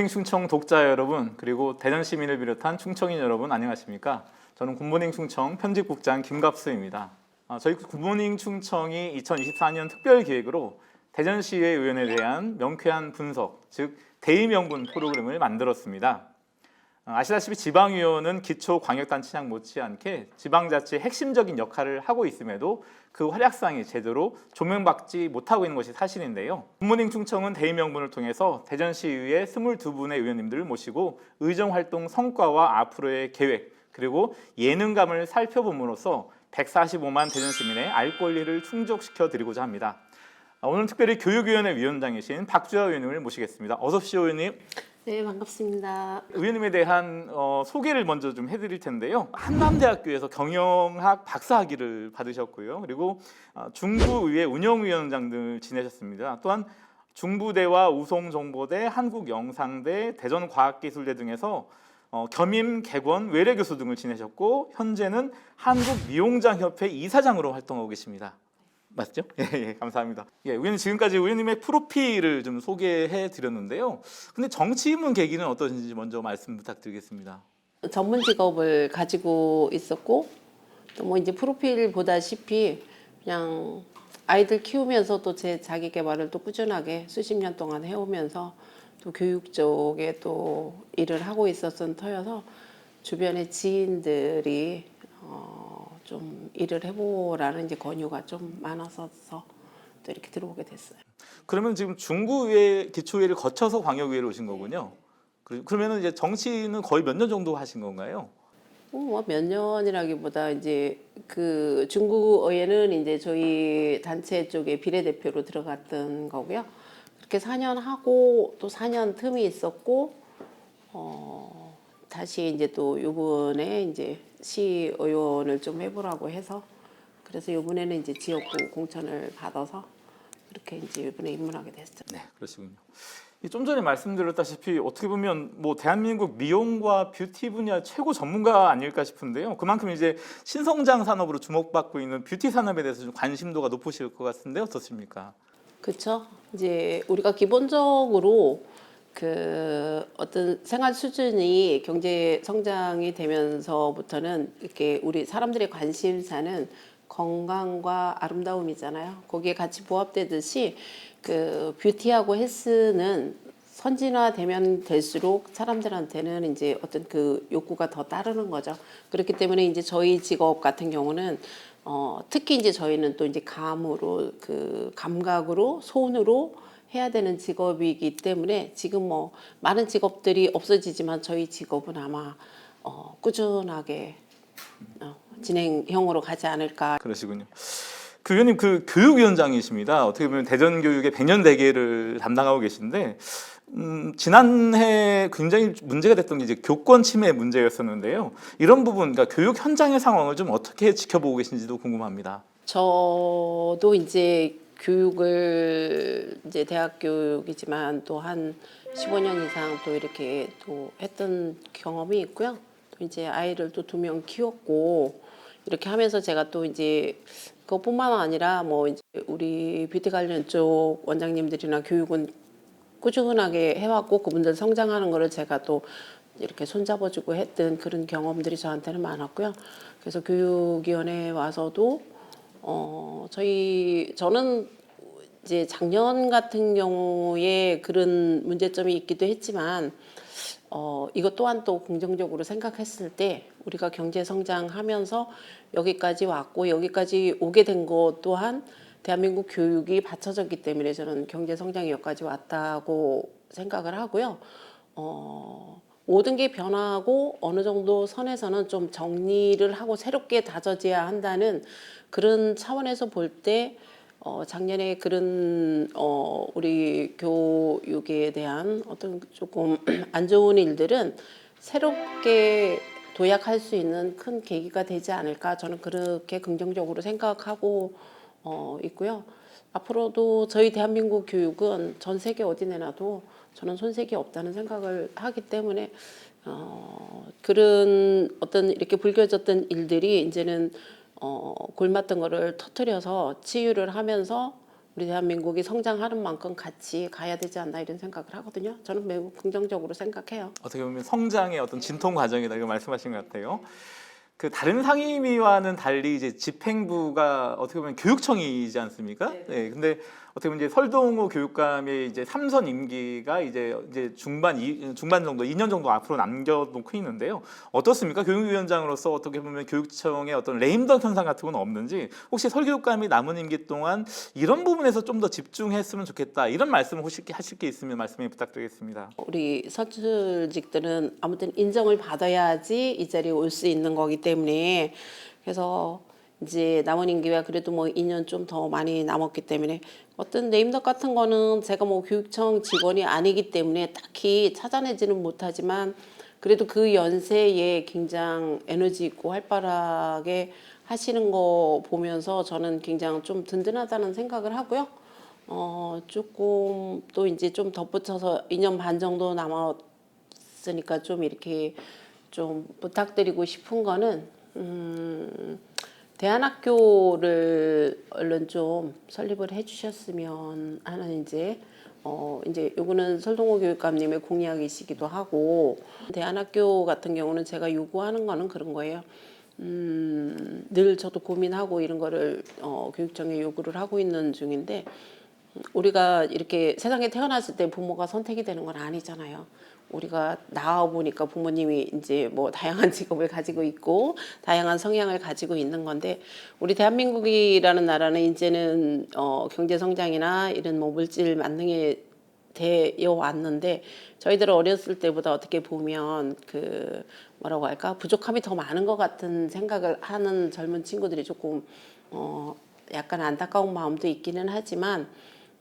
굿모닝 충청 독자 여러분 그리고 대전 시민을 비롯한 충청인 여러분 안녕하십니까? 저는 굿모닝 충청 편집국장 김갑수입니다. 아, 저희 굿모닝 충청이 2024년 특별 기획으로 대전시의회 의원에 대한 명쾌한 분석, 즉 대의명분 프로그램을 만들었습니다. 아, 아시다시피 지방의원은 기초 광역단체장 못지않게 지방자치의 핵심적인 역할을 하고 있음에도 그 활약상이 제대로 조명받지 못하고 있는 것이 사실인데요. 굿모닝 충청은 대의 명분을 통해서 대전시의회 22분의 의원님들을 모시고 의정활동 성과와 앞으로의 계획 그리고 예능감을 살펴봄으로써 145만 대전 시민의 알 권리를 충족시켜 드리고자 합니다. 아, 오늘 특별히 교육위원회 위원장이신 박주아 의원님을 모시겠습니다. 어서 오십시오, 의원님. 네, 반갑습니다. 의원님에 대한 어, 소개를 먼저 좀 해드릴 텐데요. 한남대학교에서 경영학 박사학위를 받으셨고요. 그리고 어, 중부의회 운영위원장 등을 지내셨습니다. 또한 중부대와 우송정보대, 한국영상대, 대전과학기술대 등에서 어, 겸임 개권 외래 교수 등을 지내셨고 현재는 한국미용장협회 이사장으로 활동하고 계십니다. 맞죠? 예, 예, 감사합니다. 예, 의원님 지금까지 의원님의 프로필을 좀 소개해 드렸는데요. 근데 정치인문 계기는 어떠신지 먼저 말씀 부탁드리겠습니다. 전문 직업을 가지고 있었고 또 뭐 이제 프로필 보다시피 그냥 아이들 키우면서도 제 자기 개발을 또 꾸준하게 수십 년 동안 해오면서 또 교육 쪽에 또 일을 하고 있었던 터여서 주변의 지인들이 어, 좀 일을 해보라는 이제 권유가 좀 많아서 또 이렇게 들어오게 됐어요. 그러면 지금 중구의회 기초의회를 거쳐서 광역의회로 오신 거군요. 그- 그러면은 이제 정치는 거의 몇 년 정도 하신 건가요? 뭐몇 년이라기보다 이제 그 중국어에는 이제 저희 단체 쪽에 비례대표로 들어갔던 거고요. 그렇게 4년 하고 또 4년 틈이 있었고 어 다시 이제 또 요번에 이제 시 의원을 좀 해보라고 해서 그래서 요번에는 이제 지역구 공천을 받아서 그렇게 이제 이번에 입문하게 됐어요. 네, 그러시군요. 이좀 전에 말씀드렸다시피 어떻게 보면 뭐 대한민국 미용과 뷰티 분야 최고 전문가 아닐까 싶은데요. 그만큼 이제 신성장 산업으로 주목받고 있는 뷰티 산업에 대해서 좀 관심도가 높으실 것 같은데 어떻습니까? 그렇죠. 이제 우리가 기본적으로 그 어떤 생활 수준이 경제 성장이 되면서부터는 이렇게 우리 사람들의 관심사는 건강과 아름다움이잖아요. 거기에 같이 부합되듯이 그 뷰티하고 헬스는 선진화되면 될수록 사람들한테는 이제 어떤 그 욕구가 더 따르는 거죠. 그렇기 때문에 이제 저희 직업 같은 경우는 어, 특히 이제 저희는 또 이제 감으로 그 감각으로 손으로 해야 되는 직업이기 때문에 지금 뭐 많은 직업들이 없어지지만 저희 직업은 아마 어, 꾸준하게 어, 진행형으로 가지 않을까 그러시군요. 그 의원님 그 교육위원장이십니다. 어떻게 보면 대전 교육의 백년 대계를 담당하고 계신데 음, 지난해 굉장히 문제가 됐던 게 이제 교권 침해 문제였었는데요. 이런 부분, 그러니까 교육 현장의 상황을 좀 어떻게 지켜보고 계신지도 궁금합니다. 저도 이제 교육을 이제 대학 교육이지만 또 한 15년 이상 또 이렇게 또 했던 경험이 있고요. 또 이제 아이를 또 두 명 키웠고 이렇게 하면서 제가 또 이제 그것뿐만 아니라 뭐 이제 우리 뷰티 관련 쪽 원장님들이나 교육은 꾸준하게 해왔고 그분들 성장하는 거를 제가 또 이렇게 손잡아주고 했던 그런 경험들이 저한테는 많았고요. 그래서 교육위원회에 와서도 어 저희 저는 이제 작년 같은 경우에 그런 문제점이 있기도 했지만 어 이것 또한 또 긍정적으로 생각했을 때 우리가 경제 성장하면서 여기까지 왔고 여기까지 오게 된 것 또한 대한민국 교육이 받쳐졌기 때문에 저는 경제 성장이 여기까지 왔다고 생각을 하고요. 어, 모든 게 변화하고 어느 정도 선에서는 좀 정리를 하고 새롭게 다져져야 한다는 그런 차원에서 볼때 어, 작년에 그런 어, 우리 교육에 대한 어떤 조금 안 좋은 일들은 새롭게 도약할 수 있는 큰 계기가 되지 않을까 저는 그렇게 긍정적으로 생각하고 어, 있고요. 앞으로도 저희 대한민국 교육은 전 세계 어디 내놔도 저는 손색이 없다는 생각을 하기 때문에 어, 그런 어떤 이렇게 불겨졌던 일들이 이제는 어, 골맞던 거를 터트려서 치유를 하면서 우리 대한민국이 성장하는 만큼 같이 가야 되지 않나 이런 생각을 하거든요. 저는 매우 긍정적으로 생각해요. 어떻게 보면 성장의 어떤 진통 과정이다 이거 말씀하신 것 같아요. 그 다른 상임위와는 달리 이제 집행부가 어떻게 보면 교육청이지 않습니까? 네. 근데 어떻게 보면 이제 설동호 교육감의 이제 삼선 임기가 이제 이제 중반 이, 중반 정도 2년 정도 앞으로 남겨놓고 있는데요. 어떻습니까? 교육위원장으로서 어떻게 보면 교육청의 어떤 레임덕 현상 같은 건 없는지 혹시 설 교육감이 남은 임기 동안 이런 부분에서 좀 더 집중했으면 좋겠다 이런 말씀을 혹시 하실 게 있으면 말씀해 부탁드리겠습니다. 우리 선출직들은 아무튼 인정을 받아야지 이 자리에 올 수 있는 거기 때문에 그래서 이제 남은 임기가 그래도 뭐 2년 좀 더 많이 남았기 때문에 어떤 네임덕 같은 거는 제가 뭐 교육청 직원이 아니기 때문에 딱히 찾아내지는 못하지만 그래도 그 연세에 굉장히 에너지 있고 활발하게 하시는 거 보면서 저는 굉장히 좀 든든하다는 생각을 하고요. 어, 조금 또 이제 좀 덧붙여서 2년 반 정도 남았으니까 좀 이렇게 좀 부탁드리고 싶은 거는 음, 대안학교를 얼른 좀 설립을 해주셨으면 하는 이제 어 이제 요거는 설동호 교육감님의 공약이시기도 하고 대안학교 같은 경우는 제가 요구하는 거는 그런 거예요. 음, 늘 저도 고민하고 이런 거를 어, 교육청에 요구를 하고 있는 중인데 우리가 이렇게 세상에 태어났을 때 부모가 선택이 되는 건 아니잖아요. 우리가 나와 보니까 부모님이 이제 뭐 다양한 직업을 가지고 있고 다양한 성향을 가지고 있는 건데 우리 대한민국이라는 나라는 이제는 어 경제 성장이나 이런 뭐 물질 만능에 되어 왔는데 저희들 어렸을 때보다 어떻게 보면 그 뭐라고 할까 부족함이 더 많은 것 같은 생각을 하는 젊은 친구들이 조금 어 약간 안타까운 마음도 있기는 하지만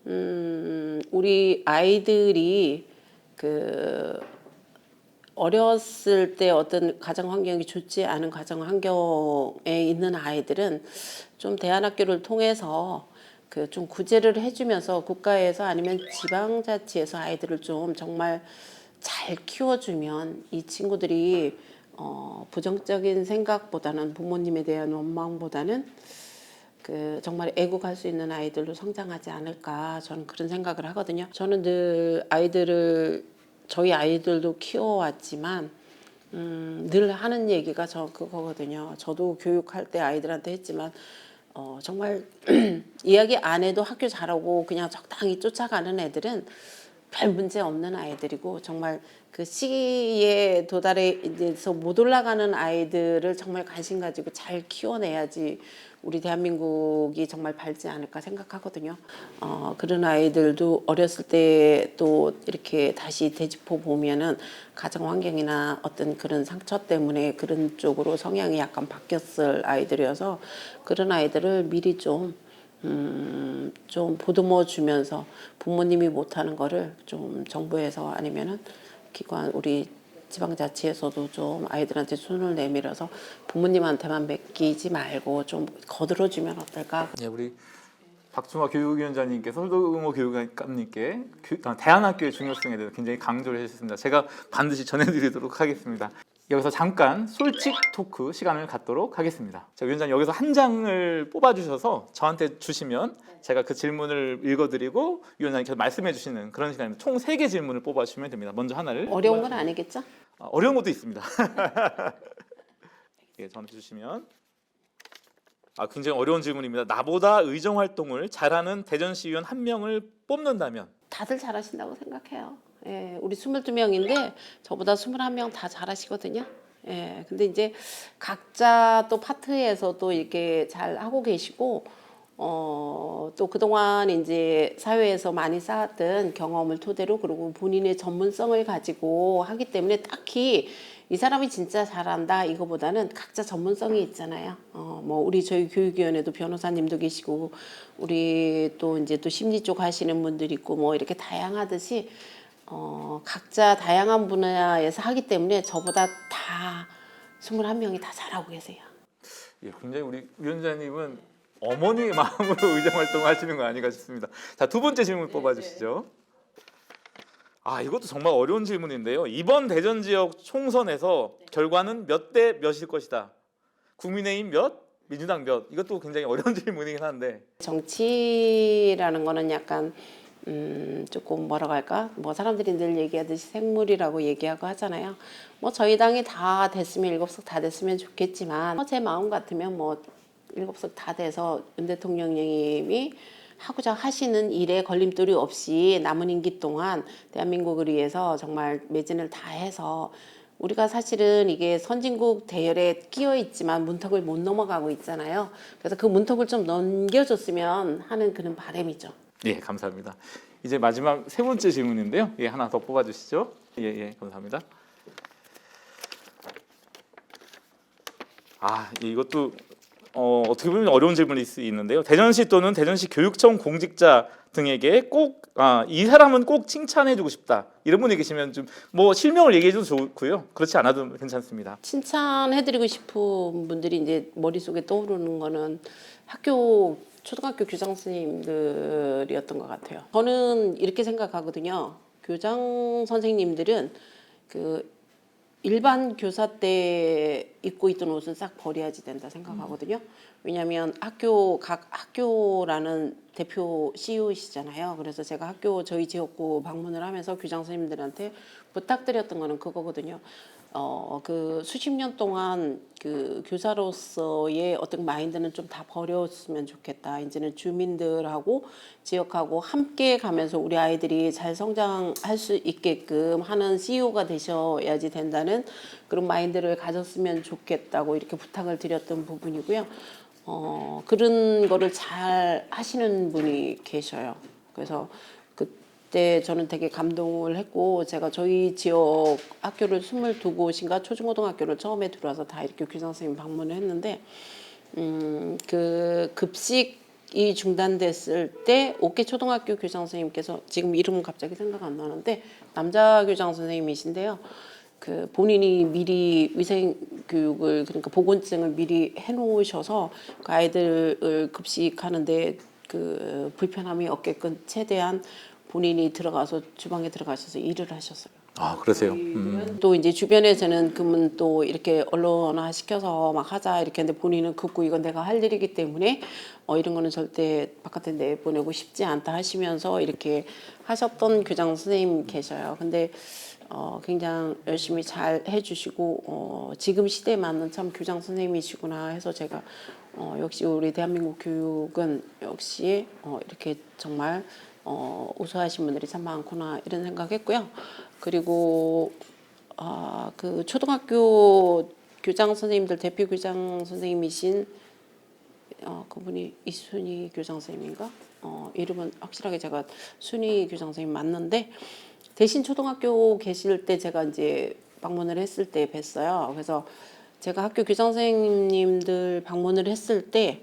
음 우리 아이들이 그 어렸을 때 어떤 가정 환경이 좋지 않은 가정 환경에 있는 아이들은 좀 대안학교를 통해서 그 좀 구제를 해주면서 국가에서 아니면 지방자치에서 아이들을 좀 정말 잘 키워주면 이 친구들이 어 부정적인 생각보다는 부모님에 대한 원망보다는 그 정말 애국할 수 있는 아이들로 성장하지 않을까 저는 그런 생각을 하거든요. 저는 늘 아이들을 저희 아이들도 키워왔지만 음, 늘 하는 얘기가 저 그거거든요. 저도 교육할 때 아이들한테 했지만 어, 정말 이야기 안 해도 학교 잘하고 그냥 적당히 쫓아가는 애들은 별 문제 없는 아이들이고 정말 그 시기에 도달해서 못 올라가는 아이들을 정말 관심 가지고 잘 키워내야지 우리 대한민국이 정말 밝지 않을까 생각하거든요. 어, 그런 아이들도 어렸을 때 또 이렇게 다시 되짚어 보면은 가정 환경이나 어떤 그런 상처 때문에 그런 쪽으로 성향이 약간 바뀌었을 아이들이어서 그런 아이들을 미리 좀 음, 좀 보듬어 주면서 부모님이 못하는 거를 좀 정부에서 아니면은 기관 우리 지방자치에서도 좀 아이들한테 손을 내밀어서 부모님한테만 맡기지 말고 좀 거들어 주면 어떨까? 네, 우리 박중화 교육위원장님께서 설동호 교육감님께 교- 아, 대안학교의 중요성에 대해서 굉장히 강조를 해주셨습니다. 제가 반드시 전해드리도록 하겠습니다. 여기서 잠깐 솔직 토크 시간을 갖도록 하겠습니다. 자, 위원장 여기서 한 장을 뽑아주셔서 저한테 주시면 제가 그 질문을 읽어드리고 위원장님께서 말씀해 주시는 그런 시간입니다. 총 세 개 질문을 뽑아주시면 됩니다. 먼저 하나를 어려운 건 아니겠죠? 아, 어려운 것도 있습니다. 예, 저한테 주시면 아 굉장히 어려운 질문입니다. 나보다 의정 활동을 잘하는 대전시의원 한 명을 뽑는다면 다들 잘하신다고 생각해요. 예, 우리 22명인데 저보다 21명 다 잘하시거든요. 예, 근데 이제 각자 또 파트에서 또 이렇게 잘 하고 계시고, 어, 또 그동안 이제 사회에서 많이 쌓았던 경험을 토대로 그리고 본인의 전문성을 가지고 하기 때문에 딱히 이 사람이 진짜 잘한다 이거보다는 각자 전문성이 있잖아요. 어, 뭐 우리 저희 교육위원회도 변호사님도 계시고 우리 또 이제 또 심리 쪽 하시는 분들 있고 뭐 이렇게 다양하듯이 어, 각자 다양한 분야에서 하기 때문에 저보다 다 21명이 다 잘하고 계세요. 예, 굉장히 우리 위원장님은 어머니의 마음으로 의정 활동을 하시는 거 아닌가 싶습니다. 자 두 번째 질문 뽑아 주시죠. 아 이것도 정말 어려운 질문인데요. 이번 대전 지역 총선에서 결과는 몇 대 몇일 것이다. 국민의힘 몇, 민주당 몇 이것도 굉장히 어려운 질문이긴 한데 정치라는 거는 약간 음 조금 뭐라고 할까 뭐 사람들이 늘 얘기하듯이 생물이라고 얘기하고 하잖아요 뭐 저희 당이 다 됐으면 일곱 석 다 됐으면 좋겠지만 뭐제 마음 같으면 뭐 일곱 석 다 돼서 윤 대통령님이 하고자 하시는 일에 걸림돌이 없이 남은 임기 동안 대한민국을 위해서 정말 매진을 다 해서 우리가 사실은 이게 선진국 대열에 끼어 있지만 문턱을 못 넘어가고 있잖아요. 그래서 그 문턱을 좀 넘겨줬으면 하는 그런 바람이죠. 예 감사합니다. 이제 마지막 세 번째 질문인데요. 예 하나 더 뽑아 주시죠. 예 예 감사합니다. 아 이것도 어, 어떻게 보면 어려운 질문일 수 있는데요. 대전시 또는 대전시 교육청 공직자 등에게 꼭 아, 이 사람은 꼭 칭찬해주고 싶다 이런 분이 계시면 좀 뭐 실명을 얘기해줘도 좋고요. 그렇지 않아도 괜찮습니다. 칭찬해드리고 싶은 분들이 이제 머릿속에 떠오르는 거는 학교 초등학교 교장 선생님들이었던 것 같아요. 저는 이렇게 생각하거든요. 교장 선생님들은 그 일반 교사 때 입고 있던 옷은 싹 버려야지 된다 생각하거든요. 왜냐하면 학교 각 학교라는 대표 CEO이시잖아요. 그래서 제가 학교 저희 지역구 방문을 하면서 교장 선생님들한테 부탁드렸던 거는 그거거든요. 어, 그 수십 년 동안 그 교사로서의 어떤 마인드는 좀 다 버렸으면 좋겠다. 이제는 주민들하고 지역하고 함께 가면서 우리 아이들이 잘 성장할 수 있게끔 하는 CEO가 되셔야지 된다는 그런 마인드를 가졌으면 좋겠다고 이렇게 부탁을 드렸던 부분이고요. 어, 그런 거를 잘 하시는 분이 계셔요. 그래서 그때 저는 되게 감동을 했고 제가 저희 지역 학교를 22곳인가 초중고등학교를 처음에 들어와서 다 이렇게 교장 선생님 방문을 했는데 음, 그 급식이 중단됐을 때 옥계 초등학교 교장 선생님께서 지금 이름은 갑자기 생각 안 나는데 남자 교장 선생님이신데요. 그 본인이 미리 위생 교육을 그러니까 보건증을 미리 해놓으셔서 그 아이들을 급식하는데 그 불편함이 없게끔 최대한 본인이 들어가서 주방에 들어가셔서 일을 하셨어요. 아 그러세요. 음. 또 이제 주변에서는 그러면 또 이렇게 언론화 시켜서 막 하자 이렇게 했는데 본인은 급고 이건 내가 할 일이기 때문에 어 이런 거는 절대 바깥에 내보내고 싶지 않다 하시면서 이렇게 하셨던 교장 선생님 계셔요. 근데 어 굉장히 열심히 잘 해주시고 어 지금 시대에 맞는 참 교장 선생님이시구나 해서 제가 어 역시 우리 대한민국 교육은 역시 어 이렇게 정말 어, 우수하신 분들이 참 많구나 이런 생각했고요. 그리고 아, 그 초등학교 교장 선생님들 대표 교장 선생님이신 어, 그분이 이순희 교장 선생님인가? 어, 이름은 확실하게 제가 순희 교장 선생님 맞는데 대신 초등학교 계실 때 제가 이제 방문을 했을 때 뵀어요. 그래서 제가 학교 교장 선생님들 방문을 했을 때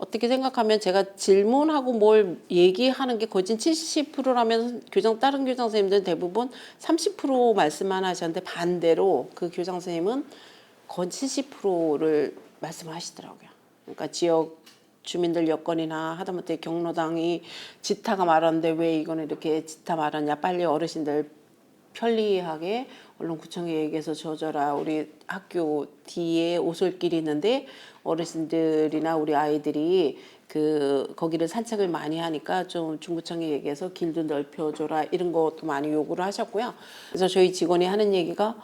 어떻게 생각하면 제가 질문하고 뭘 얘기하는 게 거진 70%라면 교장 다른 교장 선생님들은 대부분 30% 말씀만 하셨는데 반대로 그 교장 선생님은 거의 70%를 말씀하시더라고요. 그러니까 지역 주민들 여건이나 하다못해 경로당이 지타가 말하는데 왜 이거는 이렇게 지타 말하냐 빨리 어르신들 편리하게 언론 구청에 얘기해서 줘줘라 우리 학교 뒤에 오솔길이 있는데 어르신들이나 우리 아이들이 그 거기를 산책을 많이 하니까 좀 중구청에 얘기해서 길도 넓혀줘라 이런 것도 많이 요구를 하셨고요. 그래서 저희 직원이 하는 얘기가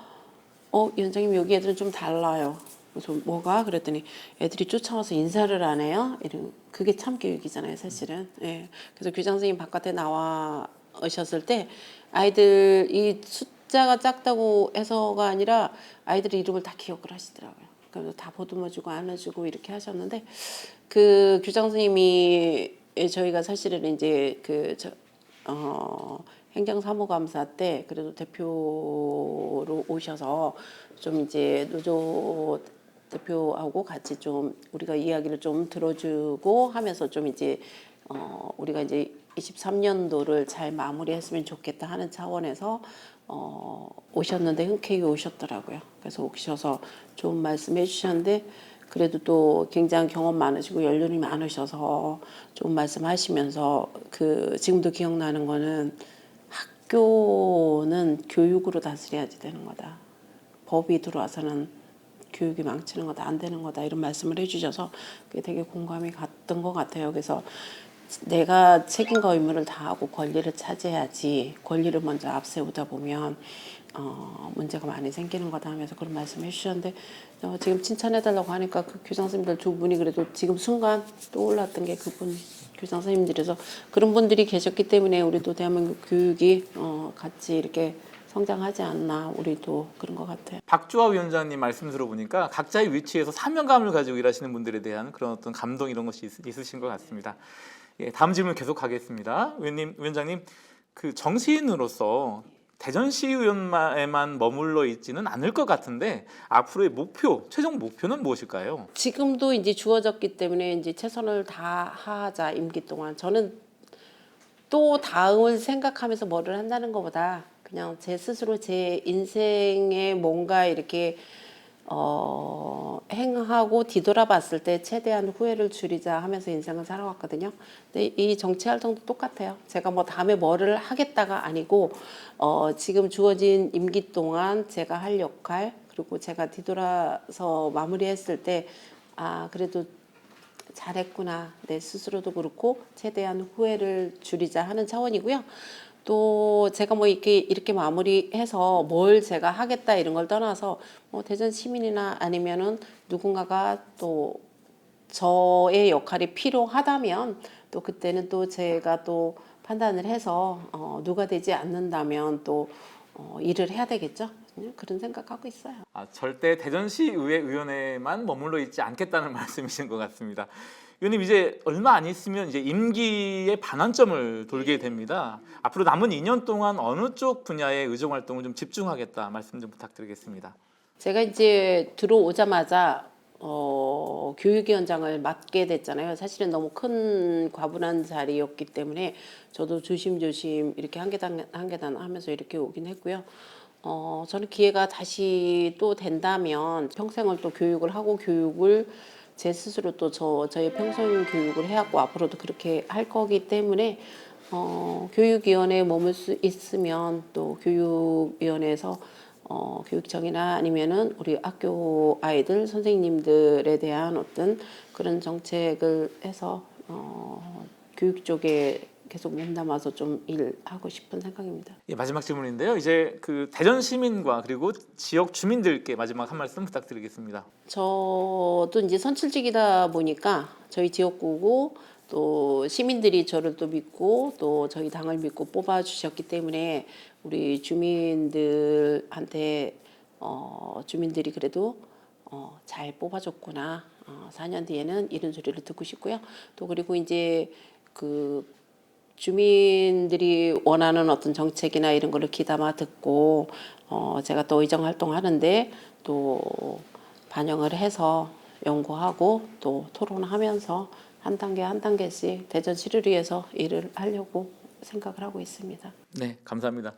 어 위원장님 여기 애들은 좀 달라요. 그래서 뭐가 그랬더니 애들이 쫓아와서 인사를 안 해요. 이런 그게 참 교육이잖아요, 사실은. 예. 그래서 교장 선생님 바깥에 나와 오셨을 때 아이들 이 숫자가 작다고 해서가 아니라 아이들의 이름을 다 기억을 하시더라고요. 그래서 다 보듬어주고 안아주고 이렇게 하셨는데 그 교장 선생님이 저희가 사실은 이제 그 저 어, 행정사무감사 때 그래도 대표로 오셔서 좀 이제 노조 대표하고 같이 좀 우리가 이야기를 좀 들어주고 하면서 좀 이제 어, 우리가 이제 23년도를 잘 마무리했으면 좋겠다 하는 차원에서 어, 오셨는데 흔쾌히 오셨더라고요. 그래서 오셔서 좋은 말씀 해주셨는데 그래도 또 굉장히 경험 많으시고 연륜이 많으셔서 좋은 말씀 하시면서 그 지금도 기억나는 거는 학교는 교육으로 다스려야지 되는 거다. 법이 들어와서는 교육이 망치는 거다 안 되는 거다 이런 말씀을 해주셔서 그게 되게 공감이 갔던 것 같아요. 그래서 내가 책임과 의무를 다하고 권리를 차지해야지 권리를 먼저 앞세우다 보면 어, 문제가 많이 생기는 거다 하면서 그런 말씀을 해주셨는데 어, 지금 칭찬해 달라고 하니까 그 교장 선생님들 두 분이 그래도 지금 순간 떠올랐던 게 그분 교장 선생님들에서 그런 분들이 계셨기 때문에 우리도 대한민국 교육이 어, 같이 이렇게 성장하지 않나 우리도 그런 것 같아요. 박주화 위원장님 말씀 들어보니까 각자의 위치에서 사명감을 가지고 일하시는 분들에 대한 그런 어떤 감동 이런 것이 있, 있으신 것 같습니다. 예, 다음 질문 계속 가겠습니다. 위원님, 위원장님, 그 정치인으로서 대전시 의원에만 머물러 있지는 않을 것 같은데 앞으로의 목표, 최종 목표는 무엇일까요? 지금도 이제 주어졌기 때문에 이제 최선을 다하자 임기 동안 저는 또 다음을 생각하면서 뭐를 한다는 것보다 그냥 제 스스로 제 인생에 뭔가 이렇게 어, 행하고 뒤돌아봤을 때 최대한 후회를 줄이자 하면서 인생을 살아왔거든요. 근데 이 정치 활동도 똑같아요. 제가 뭐 다음에 뭐를 하겠다가 아니고 어, 지금 주어진 임기 동안 제가 할 역할 그리고 제가 뒤돌아서 마무리했을 때 아, 그래도 잘했구나. 내 스스로도 그렇고 최대한 후회를 줄이자 하는 차원이고요. 또 제가 뭐 이렇게 이렇게 마무리해서 뭘 제가 하겠다 이런 걸 떠나서 뭐 대전 시민이나 아니면은 누군가가 또 저의 역할이 필요하다면 또 그때는 또 제가 또 판단을 해서 어, 누가 되지 않는다면 또 어, 일을 해야 되겠죠. 그냥 그런 생각하고 있어요. 아, 절대 대전시의회 의원에만 머물러 있지 않겠다는 말씀이신 것 같습니다. 의원님 이제 얼마 안 있으면 이제 임기의 반환점을 돌게 됩니다. 앞으로 남은 2년 동안 어느 쪽 분야의 의정 활동을 좀 집중하겠다 말씀 좀 부탁드리겠습니다. 제가 이제 들어오자마자 어, 교육위원장을 맡게 됐잖아요. 사실은 너무 큰 과분한 자리였기 때문에 저도 조심조심 이렇게 한 계단 한 계단 하면서 이렇게 오긴 했고요. 어, 저는 기회가 다시 또 된다면 평생을 또 교육을 하고 교육을 제 스스로 또 저 저의 평생 교육을 해왔고 앞으로도 그렇게 할 거기 때문에 어, 교육위원회에 머물 수 있으면 또 교육위원회에서 어, 교육청이나 아니면은 우리 학교 아이들 선생님들에 대한 어떤 그런 정책을 해서 어, 교육 쪽에 계속 몸 담아서 좀 일하고 싶은 생각입니다. 예, 마지막 질문인데요. 이제 그 대전 시민과 그리고 지역 주민들께 마지막 한 말씀 부탁드리겠습니다. 저도 이제 선출직이다 보니까 저희 지역구고 또 시민들이 저를 또 믿고 또 저희 당을 믿고 뽑아 주셨기 때문에 우리 주민들한테 어, 주민들이 그래도 어, 잘 뽑아줬구나. 어, 4년 뒤에는 이런 소리를 듣고 싶고요. 또 그리고 이제 그 주민들이 원하는 어떤 정책이나 이런 거를 귀담아 듣고 어, 제가 또 의정 활동하는데 또 반영을 해서 연구하고 또 토론하면서 한 단계 한 단계씩 대전시를 위해서 일을 하려고 생각을 하고 있습니다. 네, 감사합니다.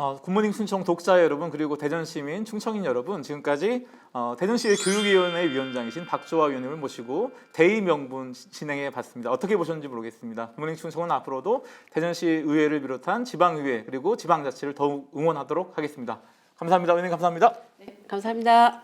어, 굿모닝 충청 독자 여러분 그리고 대전 시민 충청인 여러분 지금까지 어, 대전시의 교육위원회 위원장이신 박조화 위원님을 모시고 대의 명분 시- 진행해 봤습니다. 어떻게 보셨는지 모르겠습니다. 굿모닝 충청은 앞으로도 대전시 의회를 비롯한 지방의회 그리고 지방자치를 더욱 응원하도록 하겠습니다. 감사합니다. 위원님 감사합니다. 감사합니다.